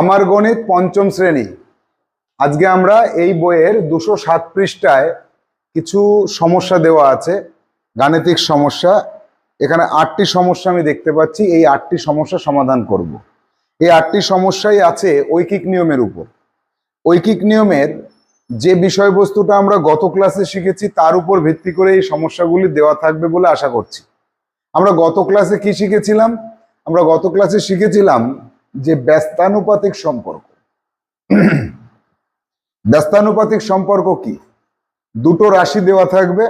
আমার গণিত পঞ্চম শ্রেণি। আজকে আমরা এই বইয়ের দুশো সাত পৃষ্ঠায় কিছু সমস্যা দেওয়া আছে, গাণিতিক সমস্যা। এখানে আটটি সমস্যা আমি দেখতে পাচ্ছি, এই আটটি সমস্যা সমাধান করব। এই আটটি সমস্যাই আছে ঐকিক নিয়মের উপর। ঐকিক নিয়মের যে বিষয়বস্তুটা আমরা গত ক্লাসে শিখেছি, তার উপর ভিত্তি করে এই সমস্যাগুলি দেওয়া থাকবে বলে আশা করছি। আমরা গত ক্লাসে কি শিখেছিলাম? আমরা গত ক্লাসে শিখেছিলাম যে ব্যস্তানুপাতিক সম্পর্ক। ব্যস্তানুপাতিক সম্পর্ক কি? দুটো রাশি দেওয়া থাকবে,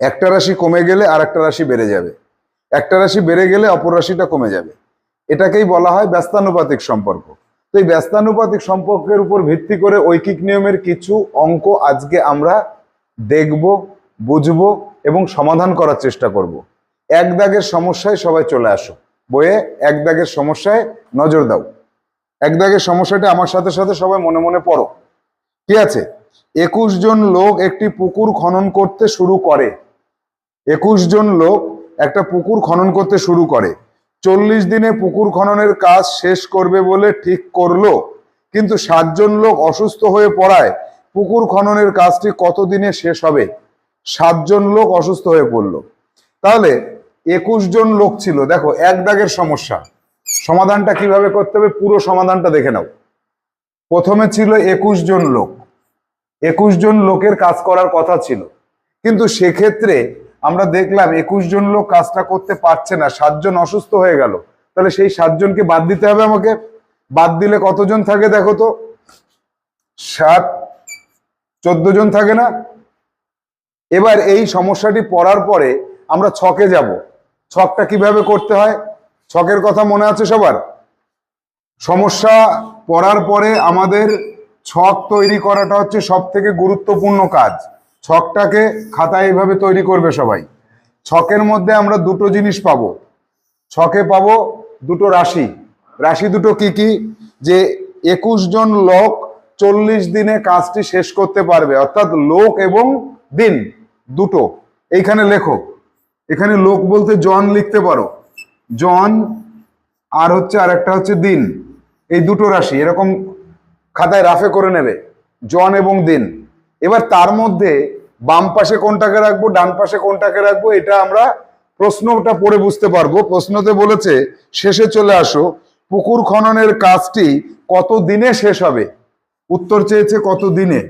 একটা রাশি কমে গেলে আর একটা রাশি বেড়ে যাবে। একটা রাশি বেড়ে গেলে অপর রাশিটা কমে যাবে। এটাকেই বলা হয় ব্যস্তানুপাতিক সম্পর্ক। তো এই ব্যস্তানুপাতিক সম্পর্কের উপর ভিত্তি করে ঐকিক নিয়মের কিছু অঙ্ক আজকে আমরা দেখব, বুঝব এবং সমাধান করার চেষ্টা করব। এক দাগের সমস্যায় সবাই চলে আসো বইয়ে এক দাগের সমস্যায় নজর দাও। এক দাগের সমস্যাটা আমার সাথে সাথে সবাই মনে মনে পড়ো। কি আছে? একুশ জন লোক একটি পুকুর খনন করতে শুরু করে। একুশ জন লোক একটা পুকুর খনন করতে শুরু করে। চল্লিশ দিনে পুকুর খননের কাজ শেষ করবে বলে ঠিক করল। কিন্তু সাতজন লোক অসুস্থ হয়ে পড়ায় পুকুর খননের কাজটি কতদিনে শেষ হবে? সাতজন লোক অসুস্থ হয়ে পড়ল। তাহলে একুশ জন লোক ছিল। দেখো, এক দাগের সমস্যা। সমাধানটা কীভাবে করতে হবে? পুরো সমাধানটা দেখে নাও। প্রথমে ছিল একুশ জন লোক। একুশ জন লোকের কাজ করার কথা ছিল। কিন্তু সেক্ষেত্রে আমরা দেখলাম একুশ জন লোক কাজটা করতে পারছে না। সাতজন অসুস্থ হয়ে গেল। তাহলে সেই সাতজনকে বাদ দিতে হবে আমাকে। বাদ দিলে কতজন থাকে দেখো তো? সাত, চোদ্দ জন থাকে না? এবার এই সমস্যাটি পড়ার পরে আমরা ছকে যাব। ছকটা কীভাবে করতে হয়? ছকের কথা মনে আছে সবার? সমস্যা পড়ার পরে আমাদের ছক তৈরি করাটা হচ্ছে সব থেকে গুরুত্বপূর্ণ কাজ। ছকটাকে খাতায় এইভাবে তৈরি করবে সবাই। ছকের মধ্যে আমরা দুটো জিনিস পাবো। ছকে পাব দুটো রাশি। রাশি দুটো কি কি? যে একুশ জন লোক চল্লিশ দিনে কাজটি শেষ করতে পারবে। অর্থাৎ লোক এবং দিন দুটো। এইখানে লেখো। এখানে লোক বলতে জন লিখতে পারো। জন আর হচ্ছে আর একটা হচ্ছে দিন। এই দুটো রাশি এরকম খাতায় রাফে করে নেবে। জন এবং দিন। এবার তার মধ্যে বাম পাশে কোনটাকে রাখব, ডান পাশে কোনটাকে রাখব, এটা আমরা প্রশ্নটা পড়ে বুঝতে পারব। প্রশ্নতে বলেছে, শেষে চলে আসো, পুকুর খননের কাজটি কত দিনে শেষ হবে? উত্তর চেয়েছে কত দিনে?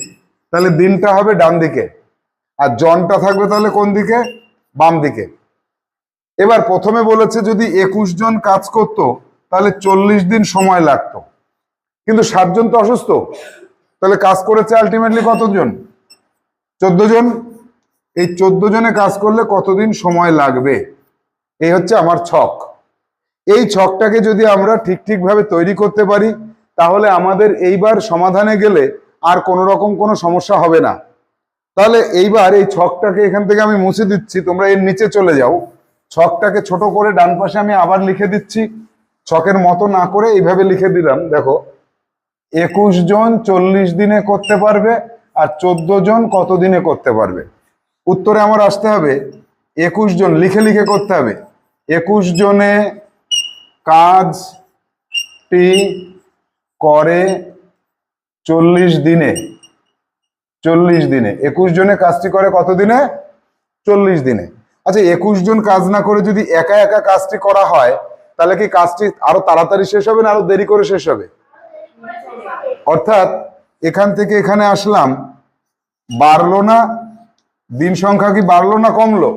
তাহলে দিনটা হবে ডান দিকে। আর জনটা থাকবে তাহলে কোন দিকে? বাম দিকে। এবার প্রথমে বলেছে যদি একুশ জন কাজ করত, তাহলে চল্লিশ দিন সময় লাগতো। কিন্তু সাতজন তো অসুস্থ। তাহলে কাজ করেছে আলটিমেটলি কতজন? চোদ্দ জন। এই চোদ্দ জনে কাজ করলে কতদিন সময় লাগবে? এই হচ্ছে আমার ছক। এই ছকটাকে যদি আমরা ঠিক ঠিকভাবে তৈরি করতে পারি, তাহলে আমাদের এইবার সমাধানে গেলে আর কোনো রকম কোনো সমস্যা হবে না। তাহলে এইবার এই ছকটাকে এখান থেকে আমি মুছে দিচ্ছি, তোমরা এর নিচে চলে যাও। ছকটাকে ছোট করে ডান পাশে আমি আবার লিখে দিচ্ছি। ছকের মতো না করে এইভাবে লিখে দিলাম, দেখো। একুশ জন চল্লিশ দিনে করতে পারবে আর চোদ্দ জন কত দিনে করতে পারবে? উত্তরে আমার আসতে হবে, একুশ জন, লিখে লিখে করতে হবে। একুশ জনে কাজটি করে চল্লিশ দিনে। চল্লিশ দিনে। একুশ জনে কাজটি করে কত দিনে চল্লিশ দিনে। আচ্ছা একুশ জন কাজ না করে যদি একা একা কাজটি করা হয়, তাহলে কি কাজটি আরও তাড়াতাড়ি শেষ হবে না আরও দেরি করে শেষ হবে? অর্থাৎ, এখান থেকে এখানে আসলাম, বাড়লো না, দিন সংখ্যা কি বাড়লো না কমলো?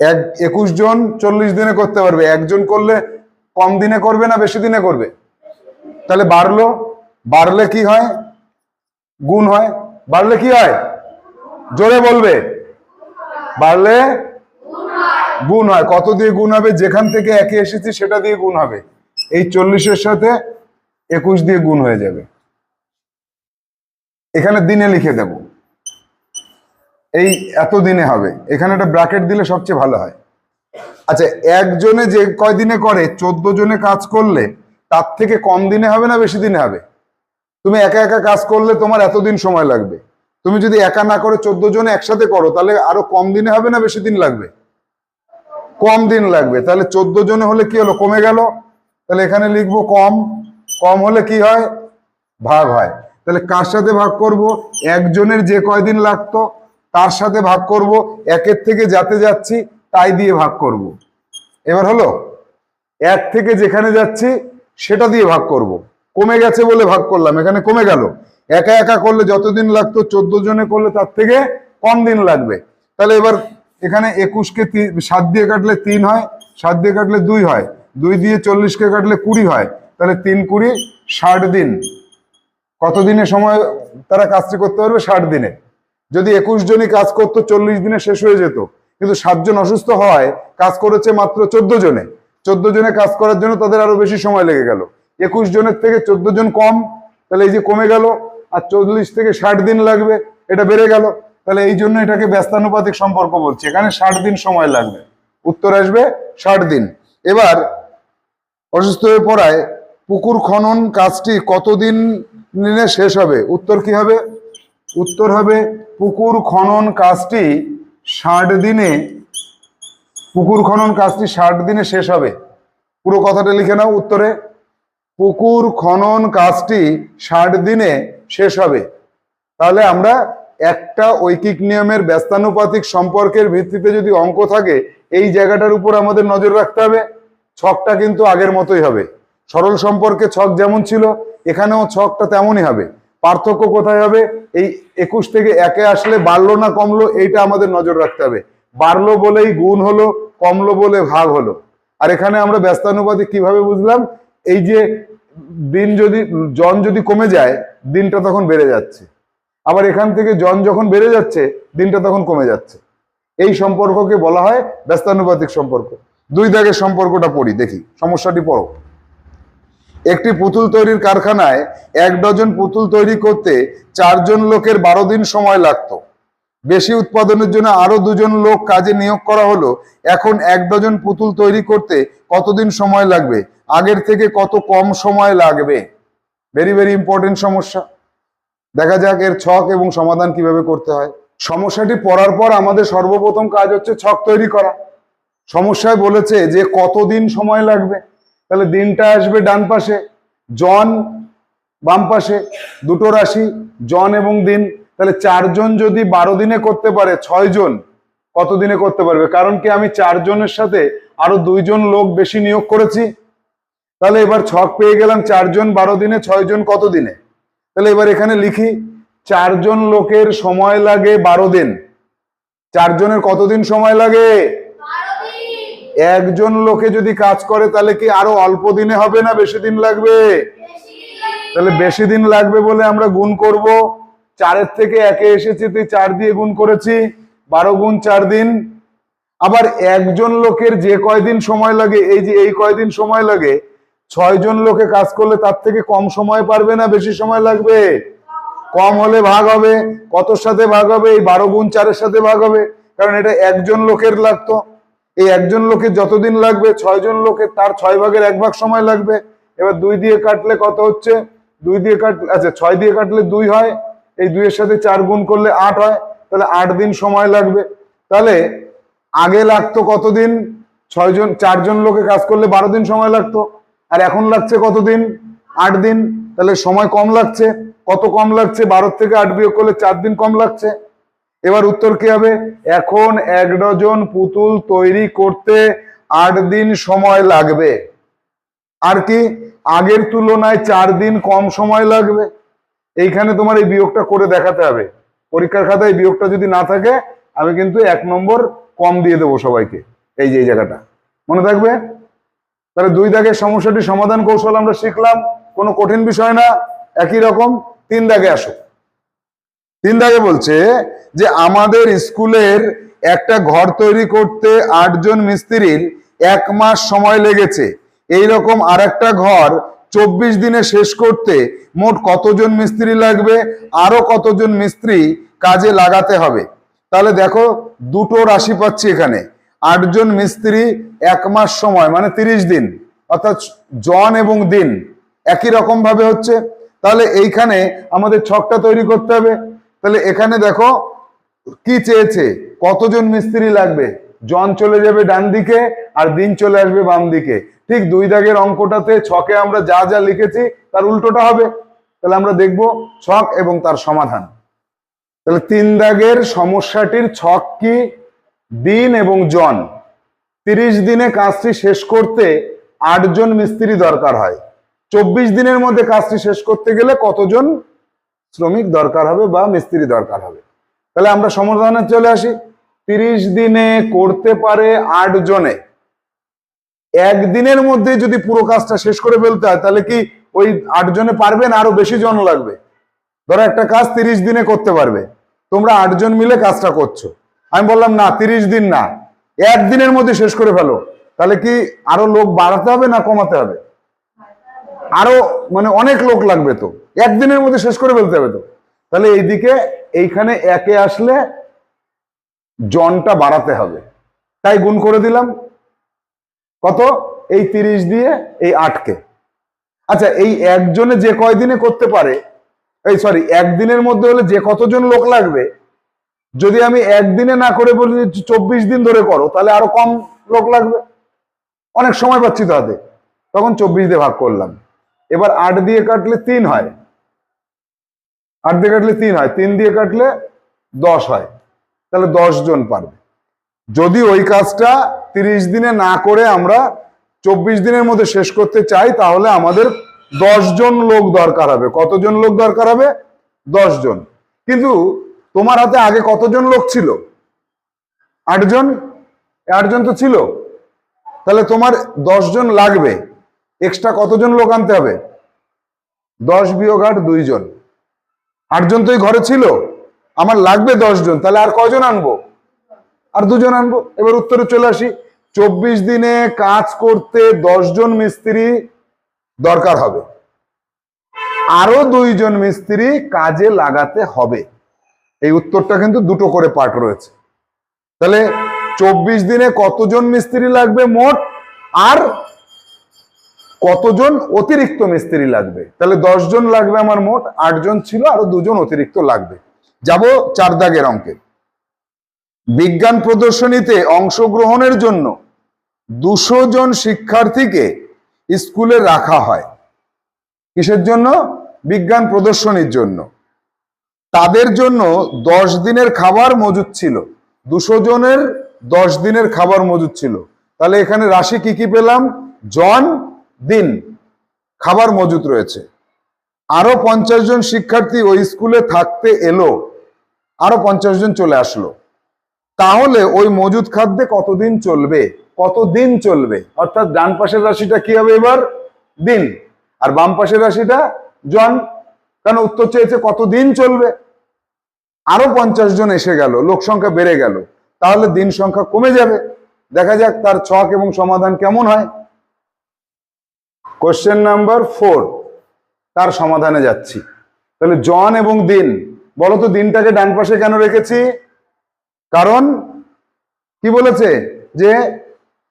এক, একুশ জন চল্লিশ দিনে করতে পারবে। একজন করলে কম দিনে করবে না বেশি দিনে করবে? তাহলে বাড়লো। বাড়লে কি হয়? গুণ হয়, বাড়লে কি হয়? জোরে বলবে। বাড়লে গুণ হয়। কত দিয়ে গুণ হবে? যেখান থেকে একে এসেছি, সেটা দিয়ে গুণ হবে। এই চল্লিশের সাথে একুশ দিয়ে গুণ হয়ে যাবে। এখানে দিনে লিখে দেব। এই এত দিনে হবে। এখানে একটা ব্র্যাকেট দিলে সবচেয়ে ভালো হয়। আচ্ছা একজনে যে কয় দিনে করে, চোদ্দ জনে কাজ করলে তার থেকে কম দিনে হবে না বেশি দিনে হবে? তুমি একা একা কাজ করলে তোমার এতদিন সময় লাগবে। তুমি যদি একা না করে চোদ্দ জনে একসাথে করো, তাহলে আরও কম দিনে হবে না বেশি দিন লাগবে? কম দিন লাগবে। তাহলে চোদ্দ জনে হলে কি হলো? কমে গেল? তাহলে এখানে লিখব কম। কম হলে কি হয়? ভাগ হয়। তাহলে কার সাথে ভাগ করব? একজনের যে কয়দিন লাগতো, তার সাথে ভাগ করব। একের থেকে যাতে যাচ্ছি, তাই দিয়ে ভাগ করব। এবার হলো, এক থেকে যেখানে যাচ্ছি, সেটা দিয়ে ভাগ করব। কমে গেছে বলে ভাগ করলাম, এখানে কমে গেল। একা একা করলে যতদিন লাগতো চোদ্দ জনে করলে তার থেকে কম দিন লাগবে। তাহলে এবার এখানে একুশকে সাত দিয়ে কাটলে তিন হয়, সাত দিয়ে কাটলে দুই হয়, দুই দিয়ে চল্লিশকে কাটলে কুড়ি হয়, তাহলে তিন কুড়ি, ষাট দিন। কত দিনে সময় তারা কাজটি করতে পারবে? ষাট দিনে। যদি একুশ জনই কাজ করতো, চল্লিশ দিনে শেষ হয়ে যেত। কিন্তু সাতজন অসুস্থ হওয়ায় কাজ করেছে মাত্র চোদ্দ জনে। চোদ্দ জনে কাজ করার জন্য তাদের আরও বেশি সময় লেগে গেল। একুশ জনের থেকে চোদ্দ জন কম, তাহলে এই যে কমে গেল, আর চল্লিশ থেকে ষাট দিন লাগবে, এটা বেড়ে গেল, তাহলে এই জন্য এটাকে ব্যস্তানুপাতিক সম্পর্ক বলছি। এখানে ষাট দিন সময় লাগবে, উত্তর আসবে ষাট দিন। এবার, অসুস্থ হয়ে পড়ায় পুকুর খনন কাজটি কতদিন দিনে শেষ হবে? উত্তর কি হবে? উত্তর হবে পুকুর খনন কাজটি ষাট দিনে, পুকুর খনন কাজটি ষাট দিনে শেষ হবে। পুরো কথাটা লিখে নাও উত্তরে। পুকুর খনন কাজটি ষাট দিনে শেষ হবে। তাহলে আমরা একটা ঐকিক নিয়মের ব্যস্তানুপাতিক সম্পর্কের ভিত্তিতে যদি অঙ্ক থাকে, এই জায়গাটার উপর আমাদের নজর রাখতে হবে। ছকটা কিন্তু আগের মতোই হবে। সরল সম্পর্কে ছক যেমন ছিল, এখানেও ছকটা তেমনই হবে। পার্থক্য কোথায় হবে? এই একুশ থেকে একে আসলে বাড়লো না কমলো, এইটা আমাদের নজর রাখতে হবে। বাড়লো বলেই গুণ হলো, কমলো বলে ভাগ হলো। আর এখানে আমরা ব্যস্তানুপাতিক কীভাবে বুঝলাম? এই যে দিন যদি, জন যদি কমে যায়, দিনটা তখন বেড়ে যাচ্ছে। আবার এখান থেকে জন যখন বেড়ে যাচ্ছে, দিনটা তখন কমে যাচ্ছে। এই সম্পর্ককে বলা হয় ব্যস্তানুপাতিক সম্পর্ক। দুই দাগের সম্পর্কটা পড়ি, দেখি, সমস্যাটি পড়ো। একটি পুতুল তৈরির কারখানায় এক ডজন পুতুল তৈরি করতে চারজন লোকের বারো দিন সময় লাগতো। বেশি উৎপাদনের জন্য আরও দুজন লোক কাজে নিয়োগ করা হলো। এখন এক ডজন পুতুল তৈরি করতে কতদিন সময় লাগবে? আগের থেকে কত কম সময় লাগবে? ভেরি ভেরি ইম্পর্টেন্ট সমস্যা। দেখা যাক এর ছক এবং সমাধান কীভাবে করতে হয়। সমস্যাটি পড়ার পর আমাদের সর্বপ্রথম কাজ হচ্ছে ছক তৈরি করা। সমস্যায় বলেছে যে কতদিন সময় লাগবে? তাহলে দিনটা আসবে ডান পাশে। জন বাম পাশে। দুটো রাশি, জন এবং দিন। তাহলে চারজন যদি বারো দিনে করতে পারে ছয় জন কত দিনে করতে পারবে? কারণ কি আমি চারজনের সাথে আরও দুইজন লোক বেশি নিয়োগ করেছি? তাহলে এবার ছক পেয়ে গেলাম চারজন বারো দিনে ছয় জন কত দিনে? তাহলে এবার এখানে লিখি, চারজন লোকের সময় লাগে বারো দিন। চারজনের কতদিন সময় লাগে? একজন লোকে যদি কাজ করে, তাহলে কি আরও অল্প দিনে হবে না বেশি দিন লাগবে? তাহলে বেশি দিন লাগবে বলে আমরা গুণ করব। চারের থেকে একে এসেছি, তুই চার দিয়ে গুণ করেছি, বারো গুণ চার দিন। আবার একজন লোকের যে কয়দিন সময় লাগে, এই যে এই কয়দিন সময় লাগে ছয় জন লোকে কাজ করলে তার থেকে কম সময় পারবে না, বেশি সময় লাগবে? কম হলে ভাগ হবে, কতর সাথে ভাগ হবে? এই বারো গুণ চারের সাথে ভাগ হবে, কারণ এটা একজন লোকের লাগতো। এই একজন লোকের যতদিন লাগবে ছয় জন লোকের তার ছয় ভাগের এক ভাগ সময় লাগবে। এবার দুই দিয়ে কাটলে কত হচ্ছে? দুই দিয়ে কাটলে আচ্ছা ছয় দিয়ে কাটলে দুই হয় এই দুইয়ের সাথে চার গুণ করলে আট হয়, তাহলে আট দিন সময় লাগবে। তাহলে আগে লাগতো কতদিন? ছয়জন চারজন লোকে কাজ করলে বারো দিন সময় লাগতো। আর এখন লাগছে কতদিন? আট দিন। তাহলে সময় কম লাগছে। কত কম লাগছে? বারো থেকে আট বিয়োগ করলে চার দিন কম লাগছে। এবার উত্তর কি হবে? এখন এক ডজন পুতুল তৈরি করতে আট দিন সময় লাগবে। আর কি? আগের তুলনায় চার দিন কম সময় লাগবে। এইখানে তোমার এই বিয়োগটা করে দেখাতে হবে। পরীক্ষার খাতায় বিয়োগটা যদি না থাকে, আমি কিন্তু এক নম্বর কম দিয়ে দেবো সবাইকে, এই যে, এই জায়গাটা। মনে থাকবে? তাহলে দুই দাগের সমস্যাটি সমাধান কৌশল আমরা শিখলাম, কোনো কঠিন বিষয় না, একই রকম, তিন দাগে আসো তিন দাগে বলছে যে আমাদের স্কুলের একটা ঘর তৈরি করতে আটজন মিস্ত্রির এক মাস সময় লেগেছে। এই রকম আর একটা ঘর চব্বিশ দিনে শেষ করতে মোট কতজন মিস্ত্রি লাগবে? আরও কতজন মিস্ত্রি কাজে লাগাতে হবে? তাহলে দেখো, দুটো রাশি পাচ্ছি এখানে। আটজন মিস্ত্রি এক মাস সময় মানে তিরিশ দিন, অর্থাৎ জন এবং দিন একই রকম ভাবে হচ্ছে। তাহলে এইখানে আমাদের ছকটা তৈরি করতে হবে। তাহলে এখানে দেখো, কি চেয়েছে? কতজন মিস্ত্রি লাগবে? জন চলে যাবে ডান দিকে আর দিন চলে আসবে বাম দিকে। ঠিক দুই দাগের অঙ্কটাতে ছকে আমরা যা যা লিখেছি, তার উল্টোটা হবে। তাহলে আমরা দেখব ছক এবং তার সমাধান। তাহলে তিন দাগের সমস্যাটির ছক কি? দিন এবং জন। তিরিশ দিনে কাজটি শেষ করতে আটজন মিস্ত্রি দরকার হয়। চব্বিশ দিনের মধ্যে কাজটি শেষ করতে গেলে কতজন শ্রমিক দরকার হবে বা মিস্ত্রি দরকার হবে? তাহলে আমরা সমাধানে চলে আসি। তিরিশ দিনে করতে পারে আট জনে। একদিনের মধ্যে যদি পুরো কাজটা শেষ করে ফেলতে হয়, তাহলে কি ওই আট জনে পারবেন? আরও বেশি জন লাগবে। ধরো একটা কাজ তিরিশ দিনে করতে পারবে। তোমরা আটজন মিলে কাজটা করছ। আমি বললাম, না, তিরিশ দিন না। একদিনের মধ্যে শেষ করে ফেলো। তাহলে কি আরও লোক বাড়াতে হবে না কমাতে হবে? আরও মানে অনেক লোক লাগবে তো। একদিনের মধ্যে শেষ করে ফেলতে হবে তো। তাহলে এইদিকে, এইখানে একে আসলে জনটা বাড়াতে হবে। তাই গুণ করে দিলাম। কত? এই তিরিশ দিয়ে এই আটকে। আচ্ছা এই একজনে যে কয়দিনে করতে পারে, এই সরি একদিনের মধ্যে হলে যে কতজন লোক লাগবে, যদি আমি একদিনে না করে বলি চব্বিশ দিন ধরে করো, তাহলে আরও কম লোক লাগবে। অনেক সময় পাচ্ছি তো হাতে। তখন চব্বিশ দিয়ে ভাগ করলাম। এবার আট দিয়ে কাটলে তিন হয়। আট দিয়ে কাটলে তিন হয়। তিন দিয়ে কাটলে দশ হয়। তাহলে জন পারবে। যদি ওই কাজটা তিরিশ দিনে না করে আমরা চব্বিশ দিনের মধ্যে শেষ করতে চাই, তাহলে আমাদের জন লোক দরকার হবে। কতজন লোক দরকার হবে? জন। কিন্তু তোমার হাতে আগে কতজন লোক ছিল? আটজন আটজন তো ছিল। তাহলে তোমার জন লাগবে। এক্সট্রা কতজন লোক আনতে হবে? দশ বিয়োগ আট দুইজন আটজন তো এই ঘরে ছিল। আমার লাগবে দশ জন তাহলে আর কজন আনব? আর দুজন আনব? এবার উত্তরে চলে আসি। চব্বিশ দিনে কাজ করতে জন মিস্ত্রি দরকার হবে। আরও দুইজন মিস্ত্রি কাজে লাগাতে হবে। এই উত্তরটা কিন্তু দুটো করে পার্ট রয়েছে। তাহলে চব্বিশ দিনে কতজন মিস্ত্রি লাগবে মোট? আর কতজন অতিরিক্ত মিস্ত্রি লাগবে? তাহলে দশ জন লাগবে আমার মোট, আটজন ছিল, আরও দুজন অতিরিক্ত লাগবে। যাব চার দাগের অঙ্কে। বিজ্ঞান প্রদর্শনীতে অংশগ্রহণের জন্য দুশো জন শিক্ষার্থীকে স্কুলে রাখা হয়। কিসের জন্য? বিজ্ঞান প্রদর্শনীর জন্য। তাদের জন্য দশ দিনের খাবার মজুদ ছিল। দুশো জনের দশ দিনের খাবার মজুদ ছিল। তাহলে এখানে রাশি কি কি পেলাম? জন, দিন। খাবার মজুদ রয়েছে। আরও পঞ্চাশ জন শিক্ষার্থী ওই স্কুলে থাকতে এলো, আরও পঞ্চাশ জন চলে আসলো। তাহলে ওই মজুদ খাদ্যে কতদিন চলবে? কতদিন চলবে? অর্থাৎ ডান পাশের রাশিটা কি হবে এবার? দিন। আর বাম পাশের রাশিটা জন। কারণ উত্তর চেয়েছে কতদিন চলবে? আরও পঞ্চাশ জন এসে গেল, লোক সংখ্যা বেড়ে গেল। তাহলে দিন সংখ্যা কমে যাবে। দেখা যাক তার ছক এবং সমাধান কেমন হয়। কোশ্চেন নাম্বার ফোর তার সমাধানে যাচ্ছি। তাহলে জন এবং দিন, বলো তো দিনটাকে ডান পাশে কেন রেখেছি? কারণ কি বলেছে? যে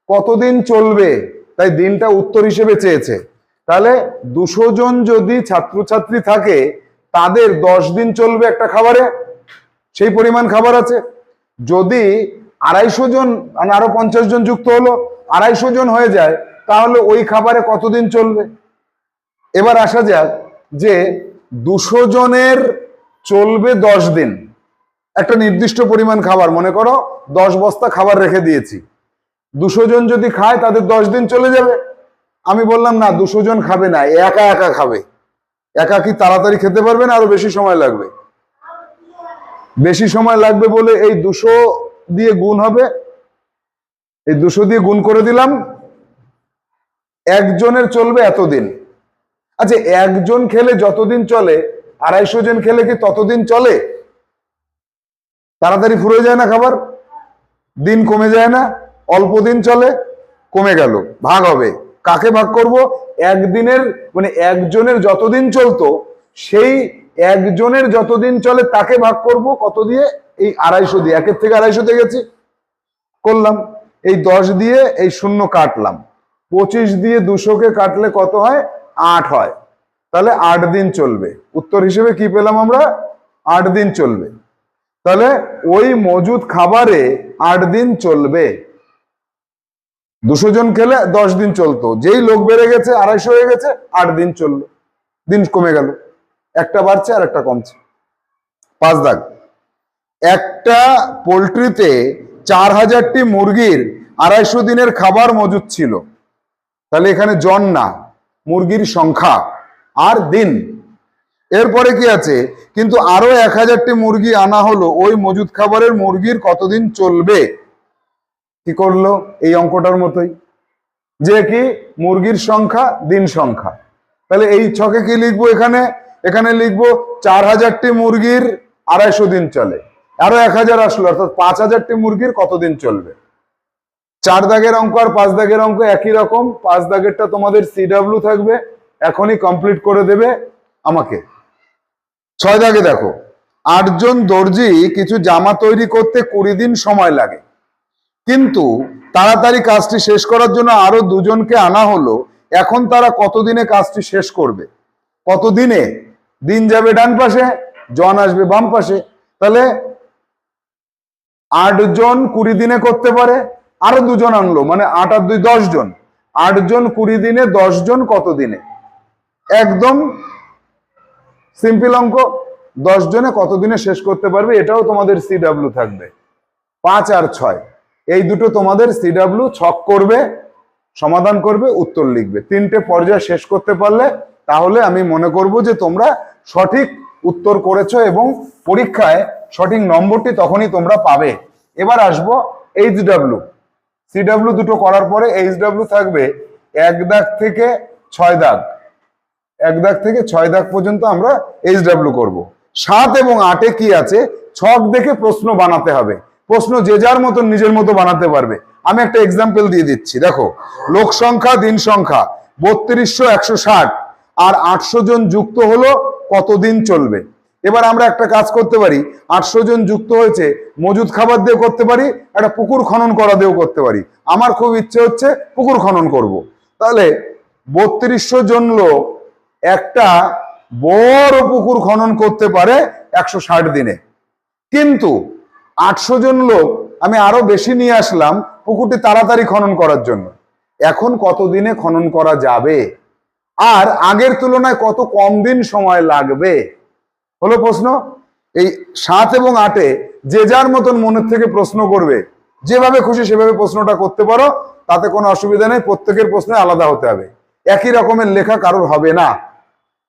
কতদিন চলবে? তাই দিনটা উত্তর হিসেবে চেয়েছে। তাহলে দুশো জন যদি ছাত্রছাত্রী থাকে, তাদের দশ দিন চলবে একটা খাবারে? সেই পরিমাণ খাবার আছে। যদি আড়াইশো জন মানে আরও পঞ্চাশ জন যুক্ত হলো, আড়াইশো জন হয়ে যায়, তাহলে ওই খাবারে কতদিন চলবে? এবার আসা যাক যে দুশো জনের চলবে দশ দিন। একটা নির্দিষ্ট পরিমাণ খাবার, মনে করো দশ বস্তা খাবার রেখে দিয়েছি। দুশো জন যদি খায়, তাদের দশ দিন চলে যাবে। আমি বললাম, না, দুশো জন খাবে না একা একা খাবে। একা কি তাড়াতাড়ি খেতে পারবে না? আরও বেশি সময় লাগবে। বেশি সময় লাগবে বলে এই দুশো দিয়ে গুণ হবে। এই দুশো দিয়ে গুণ করে দিলাম। একজনের চলবে এতদিন। আচ্ছা একজন খেলে যতদিন চলে, আড়াইশো জন খেলে কি ততদিন চলে? তাড়াতাড়ি ফুরে যায় না খাবার? দিন কমে যায় না? অল্প দিন চলে, কমে গেল, ভাগ হবে। কাকে ভাগ করব? একদিনের মানে একজনের যতদিন চলতো, সেই একজনের যতদিন চলে, তাকে ভাগ করব কত দিয়ে? এই আড়াইশো দিয়ে। একের থেকে আড়াইশোতে গেছি। করলাম। এই দশ দিয়ে এই শূন্য কাটলাম। পঁচিশ দিয়ে দুশোকে কাটলে কত হয়? আট হয়। তাহলে আট দিন চলবে। উত্তর হিসেবে কি পেলাম আমরা? আট দিন চলবে। তাহলে ওই মজুদ খাবারে আট দিন চলবে। দুশো জন খেলে দশ দিন চলতো। যেই লোক বেড়ে গেছে, আড়াইশো হয়ে গেছে, আট দিন চলল। দিন কমে গেল। একটা বাড়ছে আর একটা কমছে। পাঁচ দাগ। একটা পোলট্রিতে চার হাজারটি মুরগির আড়াইশো দিনের খাবার মজুদ ছিল। তাহলে এখানে জন না। মুরগির সংখ্যা আর দিন। এরপরে কি আছে? কিন্তু আরও এক হাজারটি মুরগি আনা হলো, ওই মজুদ খাবারের মুরগির কতদিন চলবে? কি করল? এই অঙ্কটার মতোই। যে কি? মুরগির সংখ্যা, দিন সংখ্যা। তাহলে এই ছকে কি লিখব এখানে? এখানে লিখব চার হাজারটি মুরগির আড়াইশো দিন চলে। আরও এক হাজার আসলো, অর্থাৎ পাঁচ হাজারটি মুরগির কতদিন চলবে? চার দাগের অঙ্ক আর পাঁচ দাগের অঙ্ক একই রকম। পাঁচ দাগেরটা তোমাদের সিডাব্লিউ থাকবে, এখনই কমপ্লিট করে দেবে আমাকে। ছয় দাগে দেখো, আটজন দর্জি কিছু জামা তৈরি করতে কুড়ি দিন সময় লাগে। কিন্তু তাড়াতাড়ি কাজটি শেষ করার জন্য আরও দুজনকে আনা হলো, এখন তারা কতদিনে কাজটি শেষ করবে? কতদিনে? দিন যাবে ডান পাশে, জন আসবে বাম পাশে। তাহলে আটজন কুড়ি দিনে করতে পারে আরও দুজন আনলো মানে আট আর দুই দশ জন। আটজন কুড়ি দিনে, দশ জন কত দিনে? একদম সিম্পল অঙ্ক, দশ জনে কতদিনে শেষ করতে পারবে, এটাও তোমাদের সিডাব্লিউ থাকবে। পাঁচ আর ছয়, এই দুটো তোমাদের সিডাব্লিউ ছক করবে, সমাধান করবে, উত্তর লিখবে। তিনটে পর্যায় শেষ করতে পারলে, তাহলে আমি মনে করব যে তোমরা সঠিক উত্তর করেছ এবং পরীক্ষায় সঠিক নম্বরটি তখনই তোমরা পাবে। এবার আসব এইচ ডাব্লিউ সিডাব্লিউ দুটো করার পরে এইচ ডাব্লিউ থাকবে এক দাগ থেকে ছয় দাগ। এক দাগ থেকে ছয় দাগ পর্যন্ত আমরা এইচ ডাব্লিউ করব। সাত এবং আটে কি আছে? ছক দেখে প্রশ্ন বানাতে হবে। প্রশ্ন যে যার মতো নিজের মতো বানাতে পারবে। আমি একটা এক্সাম্পল দিয়ে দিচ্ছি। দেখো, লোক সংখ্যা, দিন সংখ্যা। বত্রিশশো একশো ষাট। আর আটশো জন যুক্ত হলো কতদিন চলবে? এবার আমরা একটা কাজ করতে পারি। আটশো জন যুক্ত হয়েছে, মজুদ খাবার দিয়ে করতে পারি, একটা পুকুর খনন করা দিয়েও করতে পারি। আমার খুব ইচ্ছে হচ্ছে পুকুর খনন করব। তাহলে বত্রিশশো জন লোক একটা বড় পুকুর খনন করতে পারে একশো ষাট দিনে। কিন্তু আটশো জন লোক আমি আরও বেশি নিয়ে আসলাম পুকুরটি তাড়াতাড়ি খনন করার জন্য। এখন কত দিনে খনন করা যাবে? আর আগের তুলনায় কত কম দিন সময় লাগবে? হলো প্রশ্ন, এই সাত এবং আটে যে যার মতন মনের থেকে প্রশ্ন করবে, যেভাবে খুশি সেভাবে প্রশ্নটা করতে পারো, তাতে কোনো অসুবিধা নেই, প্রত্যেকের প্রশ্নে আলাদা হতে হবে। একই রকমের লেখা কারোর হবে না।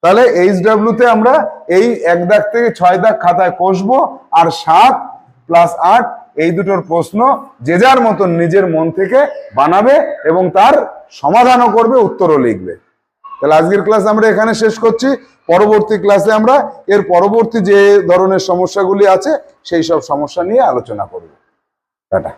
তাহলে এইচ তে আমরা এই এক দাগ থেকে ছয় দাগ খাতায় কষবো, আর সাত প্লাস আট, এই দুটোর প্রশ্ন যে যার মতন নিজের মন থেকে বানাবে এবং তার সমাধানও করবে, উত্তরও লিখবে। তাহলে আজকের ক্লাস আমরা এখানে শেষ করছি। পরবর্তী ক্লাসে আমরা এর পরবর্তী যে ধরনের সমস্যাগুলি আছে, সেই সব সমস্যা নিয়ে আলোচনা করব। টাটা।